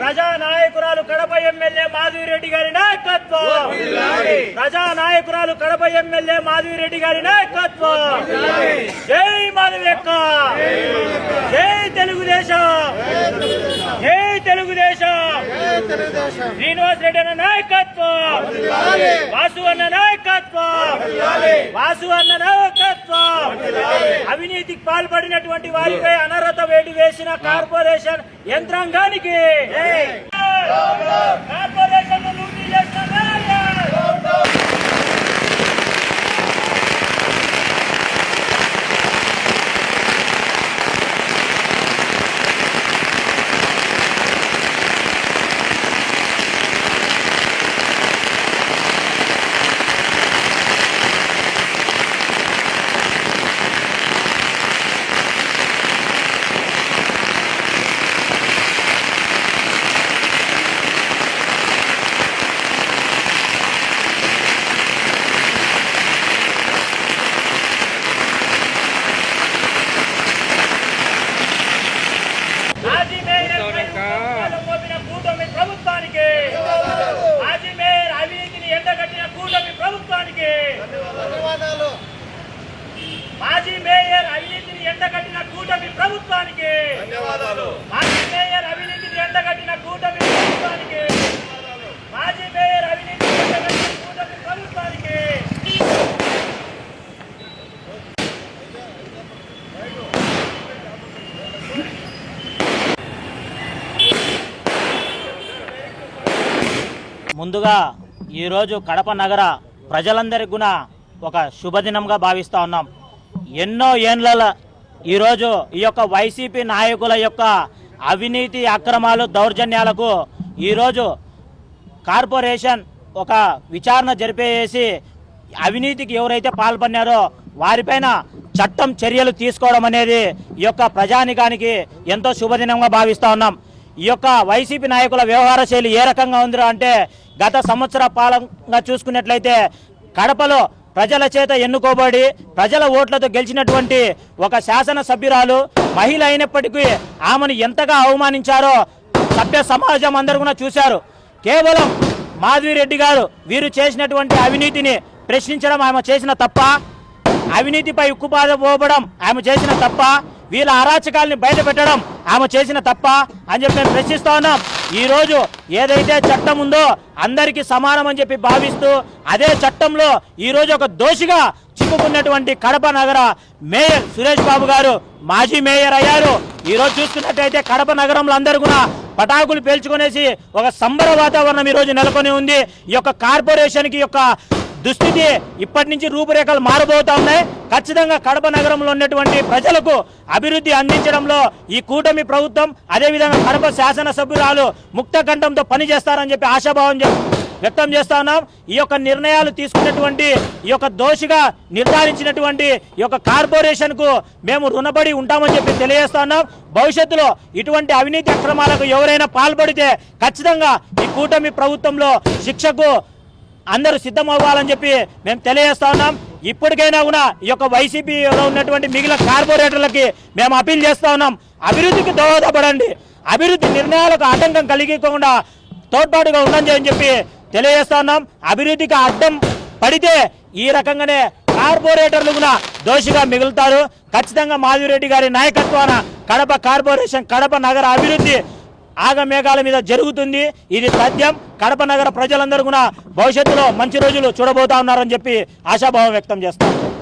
ప్రజా నాయకురాలు కడప ఎమ్మెల్యే మాధవిరెడ్డి గారి నాయకత్వం. ప్రజా నాయకురాలు కడప ఎమ్మెల్యే మాధవిరెడ్డి గారి నాయకత్వం. జై మాధవియక్క జై తెలుగుదేశం. జై తెలుగుదేశం. శ్రీనివాస్ రెడ్డి అన్న నాయకత్వం. వాసు అన్న నాయకత్వం. వాసు అన్న నాయకత్వం. అవినీతికి పాల్పడినటువంటి వారిపై అనర్హత వేటు వేసిన కార్పొరేషన్ యంత్రాంగానికి. కార్పొరేషన్ లూటీ చేసిన నాయకుడు. మాజీ మేయర్ పై కుట్రలు మోపిన కూటమి ప్రభుత్వానికి మాజీ మేయర్ అవినీతిని ఎండగట్టిన కూటమి ప్రభుత్వానికి మాజీ మేయర్ అవినీతిని ఎండగట్టిన కూటమి ప్రభుత్వానికి. మాజీ మేయర్ అవినీతిని ఎండగట్టిన కూటమి ప్రభుత్వానికి. మాజీ మేయర్ అవినీతిని ఎండగట్టిన కూటమి ప్రభుత్వానికి. ముందుగా ఈరోజు కడప నగర ప్రజలందరికీ కూడా ఒక శుభదినంగా భావిస్తూ ఉన్నాం. ఎన్నో ఏండ్ల ఈరోజు ఈ యొక్క వైసీపీ నాయకుల యొక్క అవినీతి అక్రమాలు దౌర్జన్యాలకు ఈరోజు కార్పొరేషన్ ఒక విచారణ జరిపేసి అవినీతికి ఎవరైతే పాల్పడినారో వారిపైన చట్టం చర్యలు తీసుకోవడం అనేది ఈ యొక్క ప్రజానికానికి ఎంతో శుభదినంగా భావిస్తూ ఉన్నాం. ఈ యొక్క వైసీపీ నాయకుల వ్యవహార శైలి ఏ రకంగా ఉందిరా అంటే గత సంవత్సర పాలంగా చూసుకున్నట్లయితే కడపలో ప్రజల చేత ఎన్నుకోబడి ప్రజల ఓట్లతో గెలిచినటువంటి ఒక శాసన సభ్యురాలు మహిళ అయినప్పటికీ ఆమెను ఎంతగా అవమానించారో సభ్య సమాజం అందరూ కూడా చూశారు. కేవలం మాధవిరెడ్డి గారు వీరు చేసినటువంటి అవినీతిని ప్రశ్నించడం ఆమె చేసిన తప్ప అవినీతిపై ఉక్కుపాద పోవడం ఆమె చేసిన తప్ప వీళ్ళ అరాచకాల్ని బయటపెట్టడం ఆమె చేసిన తప్ప అని చెప్పి మేము ప్రశ్నిస్తా ఉన్నాం. ఈ రోజు ఏదైతే చట్టం ఉందో అందరికీ సమానం అని చెప్పి భావిస్తూ అదే చట్టంలో ఈ రోజు ఒక దోషిగా చిక్కుకున్నటువంటి కడప నగర మేయర్ సురేష్ బాబు గారు మాజీ మేయర్ అయ్యారు. ఈ రోజు చూసుకున్నట్టయితే కడప నగరంలో అందరూ కూడా పటాకులు పేల్చుకునేసి ఒక సంబర వాతావరణం ఈరోజు నెలకొని ఉంది. ఈ యొక్క కార్పొరేషన్కి యొక్క దుస్థితి ఇప్పటి నుంచి రూపురేఖలు మారబోతా ఉన్నాయి. ఖచ్చితంగా కడప నగరంలో ఉన్నటువంటి ప్రజలకు అభివృద్ధి అందించడంలో ఈ కూటమి ప్రభుత్వం అదేవిధంగా కడప శాసనసభ్యురాలు ముక్తకంఠంతో పనిచేస్తారని చెప్పి ఆశాభావం చెప్- వ్యక్తం చేస్తా ఉన్నాం. ఈ యొక్క నిర్ణయాలు తీసుకున్నటువంటి ఈ యొక్క దోషిగా నిర్ధారించినటువంటి ఈ యొక్క కార్పొరేషన్కు మేము రుణపడి ఉంటామని చెప్పి తెలియజేస్తా ఉన్నాం. భవిష్యత్తులో ఇటువంటి అవినీతి అక్రమాలకు ఎవరైనా పాల్పడితే ఖచ్చితంగా ఈ కూటమి ప్రభుత్వంలో శిక్షకు అందరూ సిద్ధం అవ్వాలని చెప్పి మేము తెలియజేస్తా ఉన్నాం. ఇప్పటికైనా కూడా ఈ యొక్క వైసీపీలో ఉన్నటువంటి మిగిలిన కార్పొరేటర్లకి మేము అప్పీల్ చేస్తా ఉన్నాం. అభివృద్ధికి దోహదపడండి. అభివృద్ధి నిర్ణయాలకు ఆటంకం కలిగించకుండా తోడ్పాటుగా ఉందని అని చెప్పి తెలియజేస్తా ఉన్నాం. అభివృద్ధికి అడ్డం పడితే ఈ రకంగానే కార్పొరేటర్లు కూడా దోషిగా మిగులుతారు. ఖచ్చితంగా మాధురెడ్డి గారి నాయకత్వాన కడప కార్పొరేషన్ కడప నగర అభివృద్ధి ఆగమేఘాల మీద జరుగుతుంది. ఇది సత్యం. కడప నగర ప్రజలందరూ కూడా భవిష్యత్తులో మంచి రోజులు చూడబోతా ఉన్నారని చెప్పి ఆశాభావం వ్యక్తం చేస్తారు